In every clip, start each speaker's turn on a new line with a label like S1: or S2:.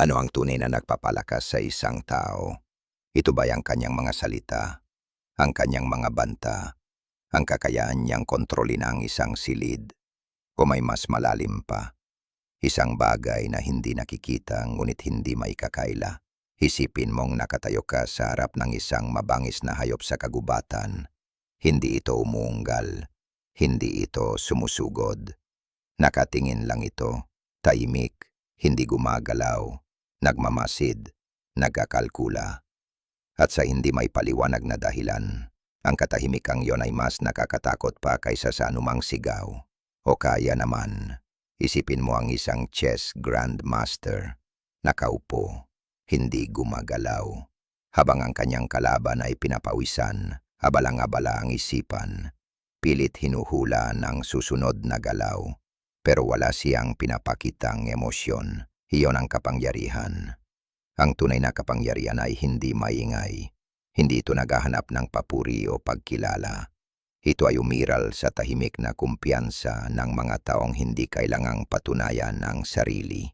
S1: Ano ang tunay na nagpapalakas sa isang tao? Ito ba ang kanyang mga salita? Ang kanyang mga banta? Ang kakayaan niyang kontrolin ang isang silid? O may mas malalim pa? Isang bagay na hindi nakikita ngunit hindi maikakaila. Isipin mong nakatayo ka sa harap ng isang mabangis na hayop sa kagubatan. Hindi ito umuunggal. Hindi ito sumusugod. Nakatingin lang ito. Tahimik. Hindi gumagalaw. Nagmamasid. Nagkakalkula. At sa hindi may paliwanag na dahilan, ang katahimikang yon ay mas nakakatakot pa kaysa sa anumang sigaw. O kaya naman, isipin mo ang isang chess grandmaster. Nakaupo hindi gumagalaw. Habang ang kanyang kalaban ay pinapawisan, abalang-abala ang isipan. Pilit hinuhula ng susunod na galaw. Pero wala siyang pinapakitang emosyon. Iyon ang kapangyarihan. Ang tunay na kapangyarihan ay hindi maingay. Hindi ito naghahanap ng papuri o pagkilala. Ito ay umiral sa tahimik na kumpiyansa ng mga taong hindi kailangang patunayan ang sarili.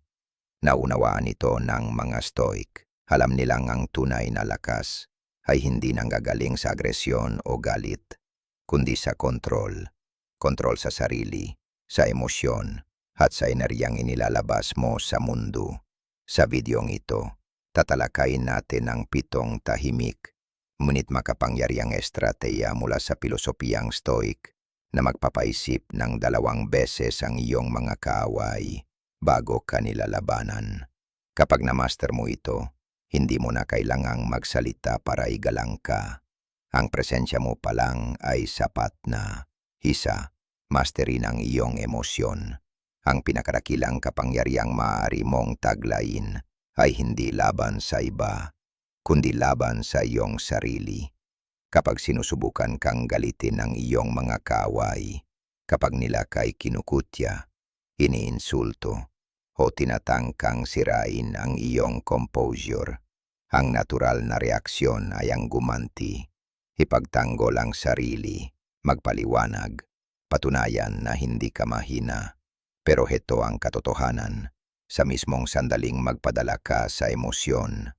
S1: Naunawaan ito ng mga stoic. Alam nilang ang tunay na lakas ay hindi nanggagaling sa agresyon o galit, kundi sa kontrol. Kontrol sa sarili, sa emosyon, at sa enerhiyang inilalabas mo sa mundo. Sa videong ito, tatalakayin natin ang pitong tahimik, ngunit makapangyariang estrateya mula sa pilosopiyang stoic na magpapaisip ng dalawang beses ang iyong mga kaaway bago kanila labanan. Kapag na-master mo ito, hindi mo na kailangang magsalita para igalang ka. Ang presensya mo pa lang ay sapat na. Isa, masterin ang iyong emosyon. Ang pinakarakilang kapangyariang maaari mong taglayin ay hindi laban sa iba, kundi laban sa iyong sarili. Kapag sinusubukan kang galitin ng iyong mga kaaway, kapag nila kay kinukutya, iniinsulto, o tinatangkang sirain ang iyong composure. Ang natural na reaksyon ay ang gumanti, ipagtanggol ang sarili, magpaliwanag, patunayan na hindi ka mahina. Pero heto ang katotohanan, sa mismong sandaling magpadala ka sa emosyon,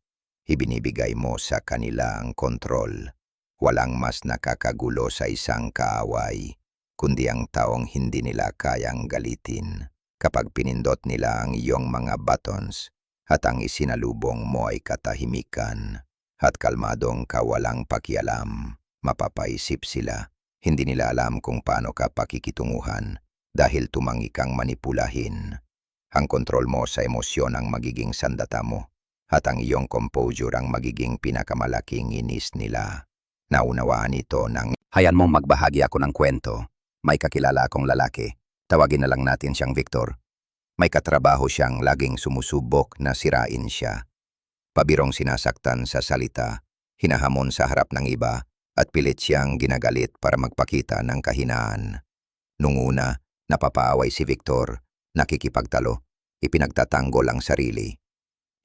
S1: ibinibigay mo sa kanila ang kontrol. Walang mas nakakagulo sa isang kaaway, kundi ang taong hindi nila kayang galitin kapag pinindot nila ang iyong mga buttons at ang isinalubong mo ay katahimikan at kalmadong kawalang pakialam, mapapaisip sila. Hindi nila alam kung paano ka pakikitunguhan dahil tumangi kang manipulahin. Ang kontrol mo sa emosyon ang magiging sandata mo at ang iyong composure ang magiging pinakamalaking inis nila. Naunawaan ito ng
S2: Hayan mong magbahagi ako ng kwento. May kakilala akong lalaki. Tawagin na lang natin siyang Victor. May katrabaho siyang laging sumusubok na sirain siya. Pabirong sinasaktan sa salita, hinahamon sa harap ng iba, at pilit siyang ginagalit para magpakita ng kahinaan. Nung una, napapaaway si Victor, nakikipagtalo, ipinagtatanggol ang sarili.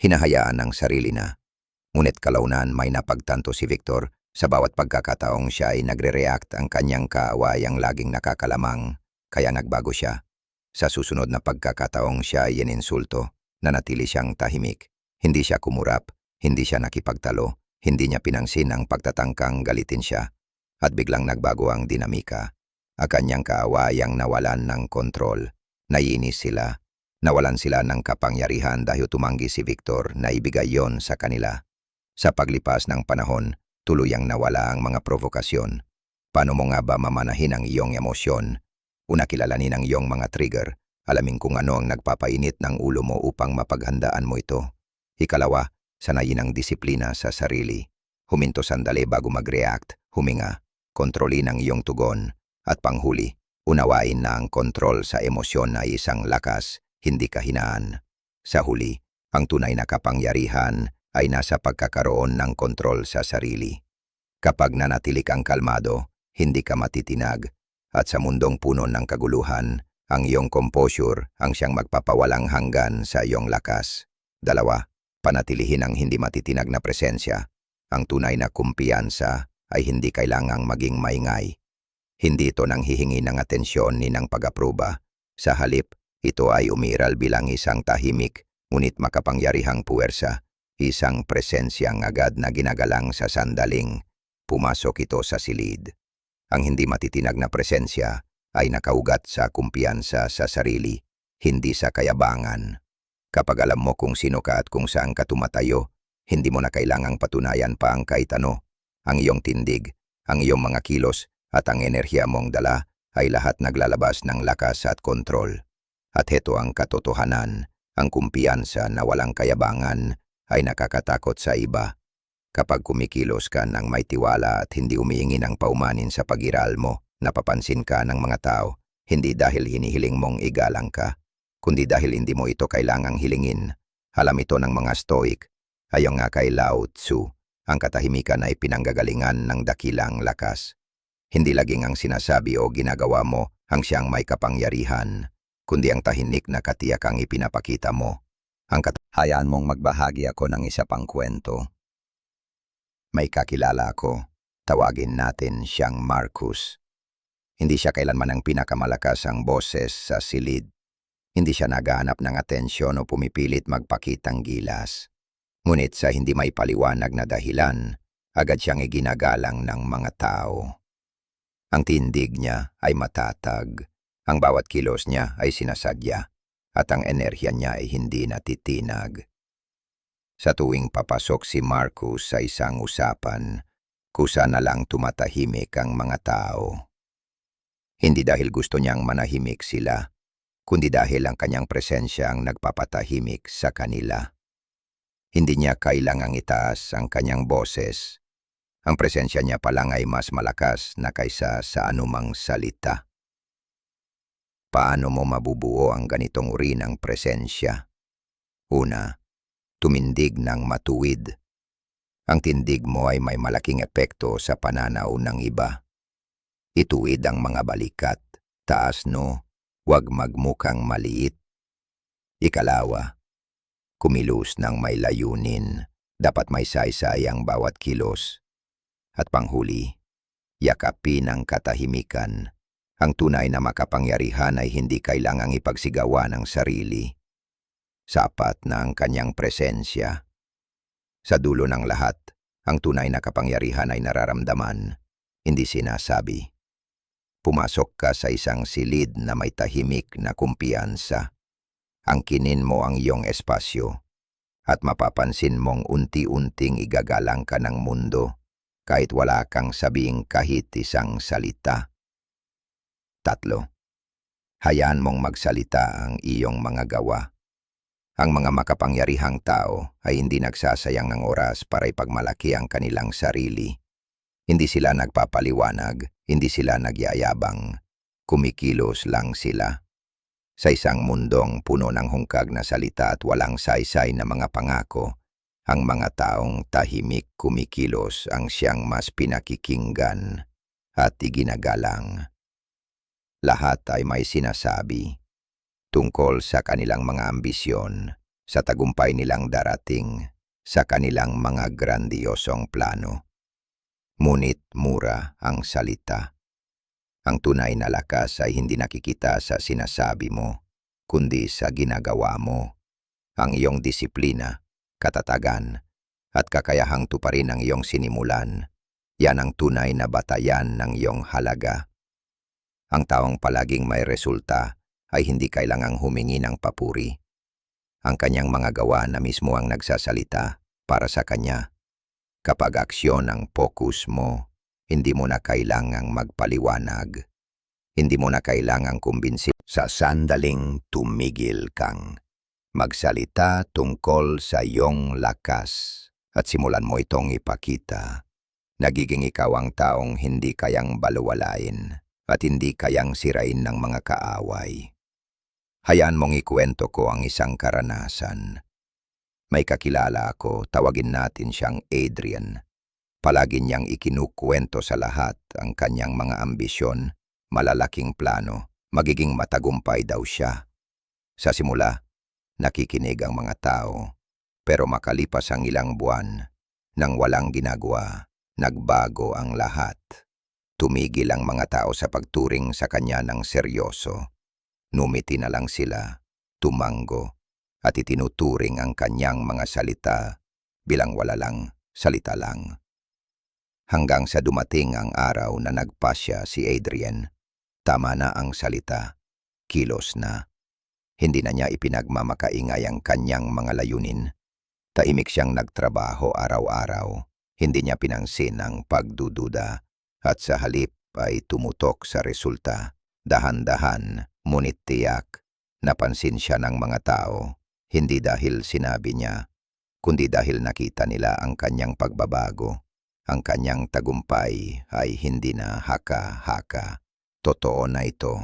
S2: Hinahayaan ang sarili na. Ngunit kalaunan may napagtanto si Victor sa bawat pagkakataong siya ay nagre-react ang kanyang kaawayang laging nakakalamang kaya nagbago siya. Sa susunod na pagkakataong siya ay ininsulto, nanatili siyang tahimik. Hindi siya kumurap, hindi siya nakipagtalo, hindi niya pinangsin ang pagtatangkang galitin siya. At biglang nagbago ang dinamika. Ang kanyang kaawayang nawalan ng kontrol. Naiinis sila. Nawalan sila ng kapangyarihan dahil tumanggi si Victor na ibigay yon sa kanila. Sa paglipas ng panahon, tuluyang nawala ang mga provokasyon. Paano mo nga ba mamanahin ang iyong emosyon Una kilalanin ang iyong mga trigger. Alamin kung ano ang nagpapainit ng ulo mo upang mapaghandaan mo ito. Ikalawa, sanayin ang disiplina sa sarili. Huminto sandali bago mag-react, huminga, kontrolin ang iyong tugon, at panghuli, unawain na ang kontrol sa emosyon ay isang lakas, hindi kahinaan. Sa huli, ang tunay na kapangyarihan ay nasa pagkakaroon ng kontrol sa sarili. Kapag nanatili kang kalmado, hindi ka matitinag, at sa mundong puno ng kaguluhan, ang iyong composure ang siyang magpapawalang hanggan sa iyong lakas. Dalawa, panatilihin ang hindi matitinag na presensya. Ang tunay na kumpiyansa ay hindi kailangang maging maingay. Hindi ito nang hihingi ng atensyon ni ng pag-aproba. Sa halip, ito ay umiral bilang isang tahimik, ngunit makapangyarihang puwersa, isang presensyang agad na ginagalang sa sandaling, pumasok ito sa silid. Ang hindi matitinag na presensya ay nakaugat sa kumpiyansa sa sarili, hindi sa kayabangan. Kapag alam mo kung sino ka at kung saan ka tumatayo, hindi mo na kailangang patunayan pa ang kahit ano. Ang iyong tindig, ang iyong mga kilos, at ang enerhiya mong dala ay lahat naglalabas ng lakas at kontrol. At heto ang katotohanan, ang kumpiyansa na walang kayabangan ay nakakatakot sa iba. Kapag kumikilos ka ng may tiwala at hindi umiingi ng paumanin sa pagiral mo, napapansin ka ng mga tao, hindi dahil hinihiling mong igalang ka, kundi dahil hindi mo ito kailangang hilingin. Alam ito ng mga stoic, ayon nga kay Lao Tzu, ang katahimikan ay pinanggagalingan ng dakilang lakas. Hindi laging ang sinasabi o ginagawa mo ang siyang may kapangyarihan, kundi ang tahinik na katiyakang ipinapakita mo. Ang kat- Hayaan mong magbahagi ako ng isa pang kwento. May kakilala ako. Tawagin natin siyang Marcus. Hindi siya kailanman ang pinakamalakas ang boses sa silid. Hindi siya nagahanap ng atensyon o pumipilit magpakitang gilas. Ngunit sa hindi may paliwanag na dahilan, agad siyang iginagalang ng mga tao. Ang tindig niya ay matatag. Ang bawat kilos niya ay sinasadya at ang enerhiya niya ay hindi natitinag. Sa tuwing papasok si Marcus sa isang usapan, kusa na lang tumatahimik ang mga tao. Hindi dahil gusto niyang manahimik sila, kundi dahil ang kanyang presensya ang nagpapatahimik sa kanila. Hindi niya kailangang itaas ang kanyang boses. Ang presensya niya pa lang ay mas malakas na kaysa sa anumang salita. Paano mo mabubuo ang ganitong uri ng presensya? Una, tumindig ng matuwid. Ang tindig mo ay may malaking epekto sa pananaw ng iba. Ituwid ang mga balikat, taas no, huwag magmukang maliit. Ikalawa, kumilos ng may layunin, dapat may saysay ang bawat kilos. At panghuli, yakapin ang katahimikan. Ang tunay na makapangyarihan ay hindi kailangang ipagsigawa ng sarili. Sapat na ang kanyang presensya. Sa dulo ng lahat, ang tunay na kapangyarihan ay nararamdaman, hindi sinasabi. Pumasok ka sa isang silid na may tahimik na kumpiyansa. Angkinin mo ang iyong espasyo at mapapansin mong unti-unting igagalang ka ng mundo kahit wala kang sabing kahit isang salita. Tatlo. Hayaan mong magsalita ang iyong mga gawa. Ang mga makapangyarihang tao ay hindi nagsasayang ng oras para ipagmalaki ang kanilang sarili. Hindi sila nagpapaliwanag, hindi sila nagyayabang. Kumikilos lang sila. Sa isang mundong puno ng hungkag na salita at walang saysay na mga pangako, ang mga taong tahimik kumikilos ang siyang mas pinakikinggan at iginagalang. Lahat ay may sinasabi tungkol sa kanilang mga ambisyon, sa tagumpay nilang darating, sa kanilang mga grandiyosong plano. Ngunit mura ang salita. Ang tunay na lakas ay hindi nakikita sa sinasabi mo, kundi sa ginagawa mo. Ang iyong disiplina, katatagan, at kakayahang tuparin ang iyong sinimulan, yan ang tunay na batayan ng iyong halaga. Ang taong palaging may resulta ay hindi kailangang humingi ng papuri. Ang kanyang mga gawa na mismo ang nagsasalita para sa kanya. Kapag aksyon ang focus mo, hindi mo na kailangang magpaliwanag. Hindi mo na kailangang kumbinsi sa sandaling tumigil kang. Magsalita tungkol sa iyong lakas at simulan mo itong ipakita. Nagiging ikaw ang taong hindi kayang baluwalain at hindi kayang sirain ng mga kaaway. Hayaan mong ikwento ko ang isang karanasan. May kakilala ako, tawagin natin siyang Adrian. Palagi niyang ikinukwento sa lahat ang kanyang mga ambisyon, malalaking plano, magiging matagumpay daw siya. Sa simula, nakikinig ang mga tao, pero makalipas ang ilang buwan, nang walang ginagawa, nagbago ang lahat. Tumigil ang mga tao sa pagturing sa kanya ng seryoso. Numiti na lang sila, tumanggo,
S1: at itinuturing ang kanyang mga salita bilang wala lang, salita lang. Hanggang sa dumating ang araw na nagpasya si Adrian, tama na ang salita, kilos na. Hindi na niya ipinagmamakaingay ang kanyang mga layunin. Taimik siyang nagtrabaho araw-araw, hindi niya pinansin ang pagdududa at sa halip ay tumutok sa resulta. Dahan-dahan, ngunit tiyak, napansin siya ng mga tao, hindi dahil sinabi niya, kundi dahil nakita nila ang kanyang pagbabago. Ang kanyang tagumpay ay hindi na haka-haka. Totoo na ito.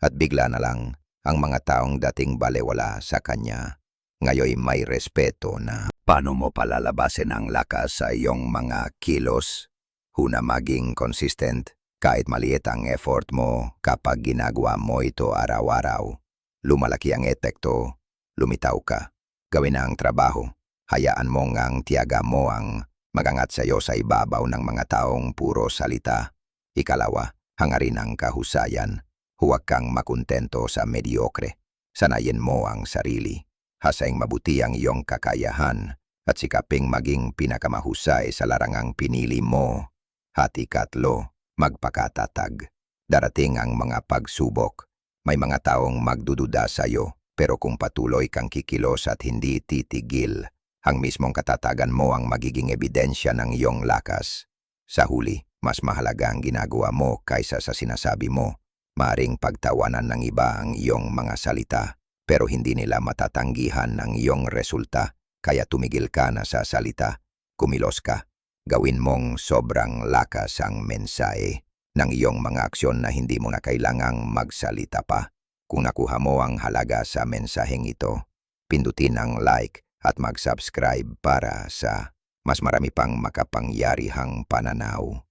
S1: At bigla na lang, ang mga taong dating balewala sa kanya, ngayoy may respeto na paano mo palalabasin ang lakas sa iyong mga kilos? Huna maging consistent, kahit maliit ang effort mo kapag ginagawa mo ito araw-araw. Lumalaki ang epekto, lumitaw ka, gawin ang trabaho, hayaan mo ngang tiyaga mo ang magangat sa iyo sa ibabaw ng mga taong puro salita. Ikalawa, hangarin ang kahusayan. Huwag kang makontento sa mediocre. Sanayin mo ang sarili. Hasaing mabuti ang iyong kakayahan at sikaping maging pinakamahusay sa larangang pinili mo. Hati katlo, magpakatatag. Darating ang mga pagsubok. May mga taong magdududa sa iyo, pero kung patuloy kang kikilos at hindi titigil, ang mismong katatagan mo ang magiging ebidensya ng iyong lakas. Sa huli, mas mahalaga ang ginagawa mo kaysa sa sinasabi mo. Maring pagtawanan ng iba ang iyong mga salita, pero hindi nila matatanggihan ang iyong resulta, kaya tumigil ka na sa salita, kumilos ka. Gawin mong sobrang lakas ang mensahe ng iyong mga aksyon na hindi mo na kailangang magsalita pa. Kung nakuha mo ang halaga sa mensaheng ito, pindutin ang like at mag-subscribe para sa mas marami pang makapangyarihang pananaw.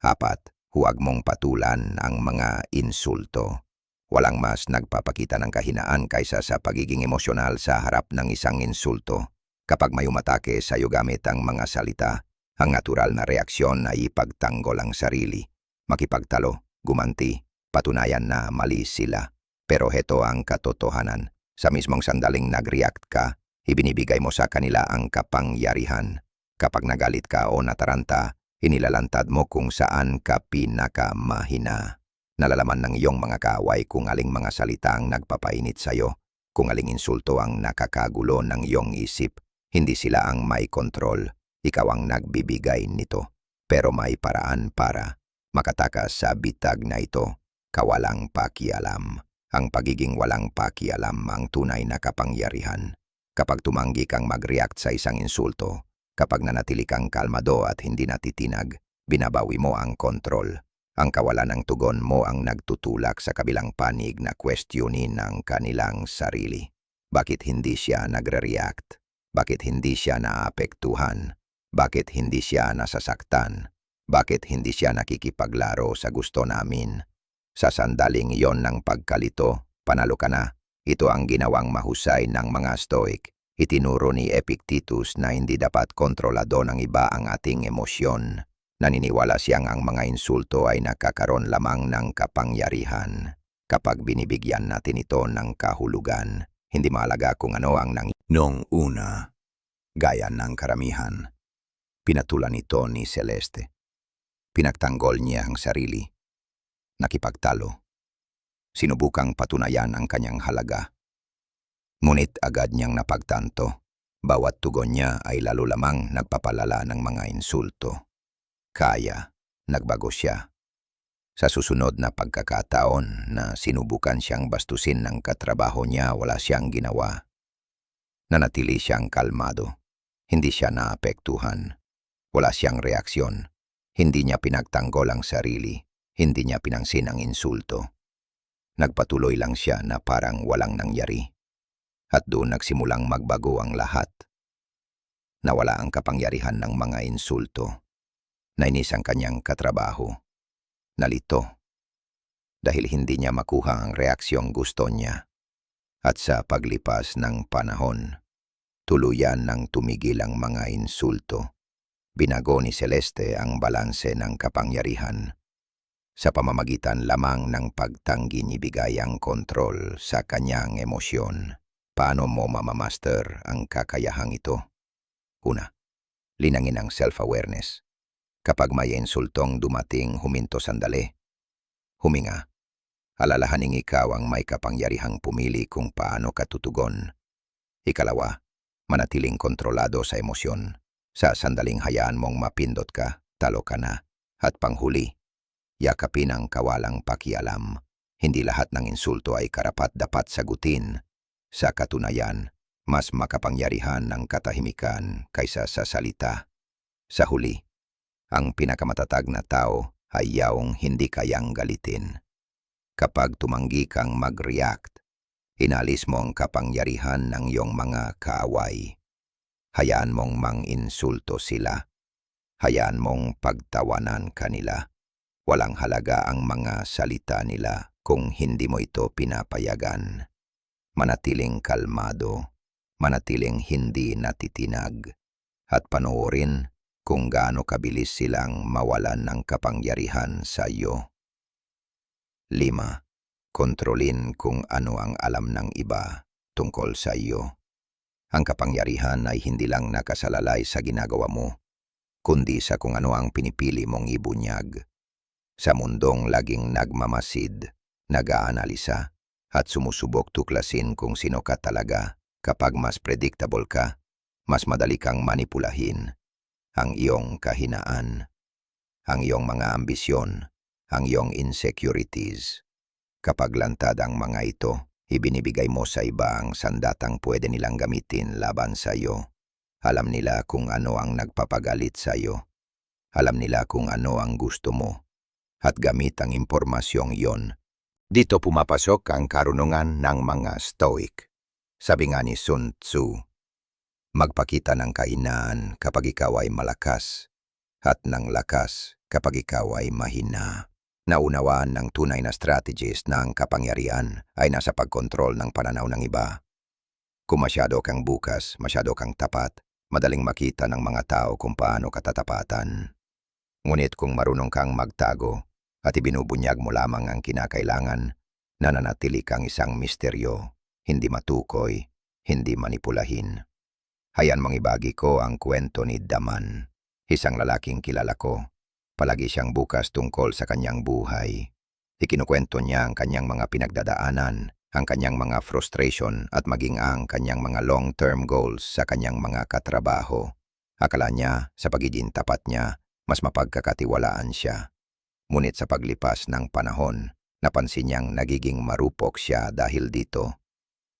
S1: Apat, huwag mong patulan ang mga insulto. Walang mas nagpapakita ng kahinaan kaysa sa pagiging emosyonal sa harap ng isang insulto. Kapag may umatake sa iyo gamit ang mga salita, ang natural na reaksyon ay ipagtanggol ang sarili. Makipagtalo, gumanti, patunayan na mali sila. Pero heto ang katotohanan. Sa mismong sandaling nag-react ka, ibinibigay mo sa kanila ang kapangyarihan. Kapag nagalit ka o nataranta, inilalantad mo kung saan ka pinakamahina. Nalalaman ng iyong mga kaaway kung aling mga salita ang nagpapainit sa iyo, kung aling insulto ang nakakagulo ng iyong isip. Hindi sila ang may kontrol, ikaw ang nagbibigay nito. Pero may paraan para makatakas sa bitag na ito, kawalang pakialam. Ang pagiging walang pakialam ang tunay na kapangyarihan. Kapag tumanggi kang mag-react sa isang insulto, kapag nanatili kang kalmado at hindi natitinag, binabawi mo ang kontrol. Ang kawalan ng tugon mo ang nagtutulak sa kabilang panig na questionin ang kanilang sarili. Bakit hindi siya nagre-react? Bakit hindi siya naapektuhan? Bakit hindi siya nasasaktan? Bakit hindi siya nakikipaglaro sa gusto namin? Sa sandaling iyon ng pagkalito, panalo ka na. Ito ang ginawang mahusay ng mga stoic. Itinuro ni Epictetus na hindi dapat kontrolado ng iba ang ating emosyon. Naniniwala siyang ang mga insulto ay nakakaroon lamang ng kapangyarihan. Kapag binibigyan natin ito ng kahulugan, hindi mahalaga kung ano ang nang... Noong una, gaya ng karamihan, pinatulan ito ni Celeste. Pinagtanggol niya ang sarili. Nakipagtalo. Sinubukang patunayan ang kanyang halaga. Ngunit agad niyang napagtanto, bawat tugon niya ay lalo lamang nagpapalala ng mga insulto. Kaya, nagbago siya. Sa susunod na pagkakataon na sinubukan siyang bastusin ng katrabaho niya, wala siyang ginawa. Nanatili siyang kalmado. Hindi siya naapektuhan. Wala siyang reaksyon. Hindi niya pinagtanggol ang sarili. Hindi niya pinangsin ang insulto. Nagpatuloy lang siya na parang walang nangyari. At doon nagsimulang magbago ang lahat. Nawala ang kapangyarihan ng mga insulto. Nainis ang kanyang katrabaho. Nalito. Dahil hindi niya makuha ang reaksyong gusto niya. At sa paglipas ng panahon, tuluyan ng tumigil ang mga insulto. Binago ni Celeste ang balanse ng kapangyarihan. Sa pamamagitan lamang ng pagtanggi nibigay ang kontrol sa kanyang emosyon. Paano mo mamamaster ang kakayahang ito? Una, linangin ang self-awareness. Kapag may insultong dumating, huminto sandali. Huminga. Alalahaning ikaw ang may kapangyarihang pumili kung paano ka tutugon. Ikalawa, manatiling kontrolado sa emosyon. Sa sandaling hayaan mong mapindot ka, talo ka na. At panghuli, yakapin ang kawalang pakialam. Hindi lahat ng insulto ay karapat-dapat sagutin. Sa katunayan, mas makapangyarihan ang katahimikan kaysa sa salita. Sa huli, ang pinakamatatag na tao ay yaong hindi kayang galitin. Kapag tumanggi kang mag-react, inalis mo ang kapangyarihan ng iyong mga kaaway. Hayaan mong mang-insulto sila. Hayaan mong pagtawanan kanila. Walang halaga ang mga salita nila kung hindi mo ito pinapayagan. Manatiling kalmado, manatiling hindi natitinag, at panoorin kung gaano kabilis silang mawalan ng kapangyarihan sa iyo. 5. Kontrolin kung ano ang alam ng iba tungkol sa iyo. Ang kapangyarihan ay hindi lang nakasalalay sa ginagawa mo, kundi sa kung ano ang pinipili mong ibunyag. Sa mundong laging nagmamasid, nag-aanalisa, at sumusubok tuklasin kung sino ka talaga, kapag mas predictable ka, mas madali kang manipulahin ang iyong kahinaan, ang iyong mga ambisyon, ang iyong insecurities. Kapag lantad ang mga ito, ibinibigay mo sa iba ang sandatang pwede nilang gamitin laban sa iyo. Alam nila kung ano ang nagpapagalit sa iyo. Alam nila kung ano ang gusto mo. At gamit ang impormasyong iyon. Dito pumapasok ang karunungan ng mga Stoic. Sabi nga ni Sun Tzu, Magpakita ng kainaan kapag ikaw ay malakas, at ng lakas kapag ikaw ay mahina. Naunawaan ng tunay na strategist na ang kapangyarihan ay nasa pagkontrol ng pananaw ng iba. Kung masyado kang bukas, masyado kang tapat, madaling makita ng mga tao kung paano katatapatan. Ngunit kung marunong kang magtago at ibinubunyag mo lamang ang kinakailangan, nananatili kang isang misteryo, hindi matukoy, hindi manipulahin. Hayan mong ibagi ko ang kwento ni Daman, isang lalaking kilala ko. Palagi siyang bukas tungkol sa kanyang buhay. Ikinukwento niya ang kanyang mga pinagdadaanan, ang kanyang mga frustration at maging ang kanyang mga long-term goals sa kanyang mga katrabaho. Akala niya, sa pagiging tapat niya, mas mapagkakatiwalaan siya. Ngunit sa paglipas ng panahon, napansin niyang nagiging marupok siya dahil dito.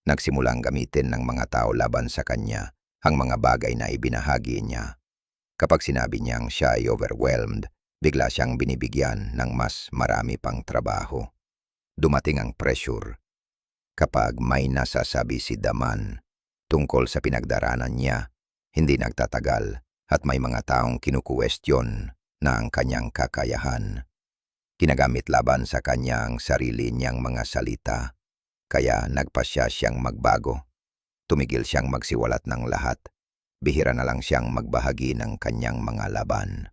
S1: Nagsimulang gamitin ng mga tao laban sa kanya ang mga bagay na ibinahagi niya. Kapag sinabi niyang siya ay overwhelmed, bigla siyang binibigyan ng mas marami pang trabaho. Dumating ang pressure. Kapag may nasasabi si Daman tungkol sa pinagdaranan niya, hindi nagtatagal at may mga taong kinukuwestiyon na ang kanyang kakayahan. Kinagamit laban sa kanya sarili niyang mga salita, kaya nagpasya siyang magbago. Tumigil siyang magsiwalat ng lahat. Bihira na lang siyang magbahagi ng kanyang mga laban.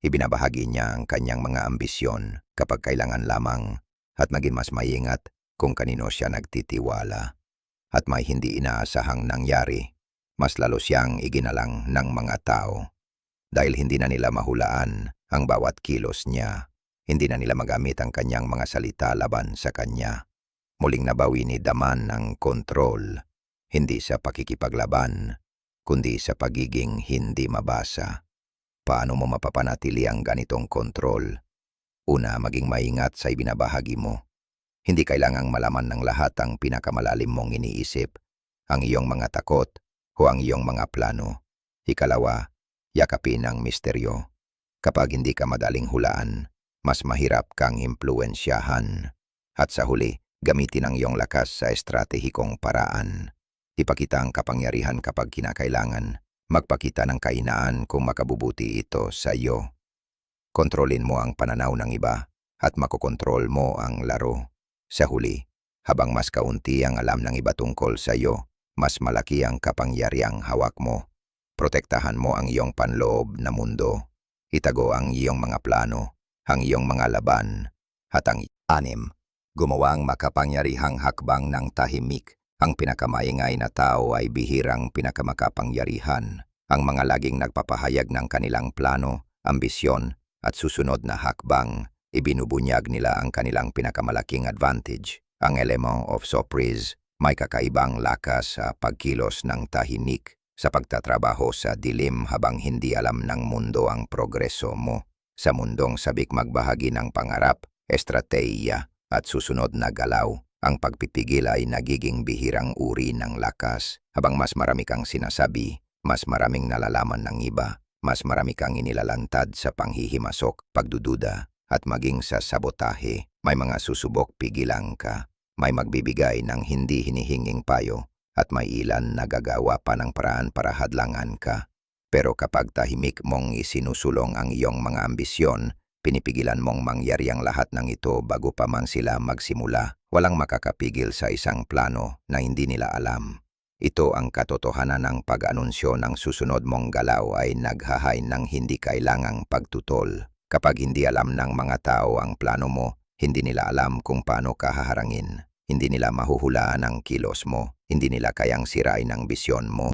S1: Ibinabahagi niya ang kanyang mga ambisyon kapag kailangan lamang at maging mas maingat kung kanino siya nagtitiwala. At may hindi inaasahang nangyari, mas lalo siyang iginalang ng mga tao. Dahil hindi na nila mahulaan ang bawat kilos niya, hindi na nila magamit ang kanyang mga salita laban sa kanya. Muling nabawi ni Daman ang kontrol, hindi sa pakikipaglaban, kundi sa pagiging hindi mabasa. Paano mo mapapanatili ang ganitong kontrol? Una, maging maingat sa ibinabahagi mo. Hindi kailangang malaman ng lahat ang pinakamalalim mong iniisip, ang iyong mga takot o ang iyong mga plano. Ikalawa, yakapin ang misteryo. Kapag hindi ka madaling hulaan, mas mahirap kang impluensyahan. At sa huli, gamitin ang iyong lakas sa estratehikong paraan. Ipakita ang kapangyarihan kapag kinakailangan. Magpakita ng kainaan kung makabubuti ito sa iyo. Kontrolin mo ang pananaw ng iba at makokontrol mo ang laro. Sa huli, habang mas kaunti ang alam ng iba tungkol sa iyo, mas malaki ang kapangyariang hawak mo. Protektahan mo ang iyong panloob na mundo. Itago ang iyong mga plano, ang iyong mga laban, at ang anim, gumawa ang makapangyarihang hakbang ng tahimik Ang pinakamaingay na tao ay bihirang pinakamakapangyarihan. Ang mga laging nagpapahayag ng kanilang plano, ambisyon, at susunod na hakbang, ibinubunyag nila ang kanilang pinakamalaking advantage. Ang element of surprise, may kakaibang lakas sa pagkilos ng tahinik sa pagtatrabaho sa dilim habang hindi alam ng mundo ang progreso mo. Sa mundong sabik magbahagi ng pangarap, estratehiya, at susunod na galaw, ang pagpipigil ay nagiging bihirang uri ng lakas. Habang mas marami kang sinasabi, mas maraming nalalaman ng iba, mas marami kang inilalantad sa panghihimasok, pagdududa, at maging sa sabotahe. May mga susubok pigilang ka, may magbibigay ng hindi hinihinging payo, at may ilan na gagawa pa ng paraan para hadlangan ka. Pero kapag tahimik mong isinusulong ang iyong mga ambisyon, pinipigilan mong mangyari ang lahat ng ito bago pa man sila magsimula. Walang makakapigil sa isang plano na hindi nila alam. Ito ang katotohanan ng pag-anunsyo ng susunod mong galaw ay naghahay ng hindi kailangang pagtutol. Kapag hindi alam ng mga tao ang plano mo, hindi nila alam kung paano ka haharangin. Hindi nila mahuhulaan ang kilos mo. Hindi nila kayang sirain ang bisyon mo.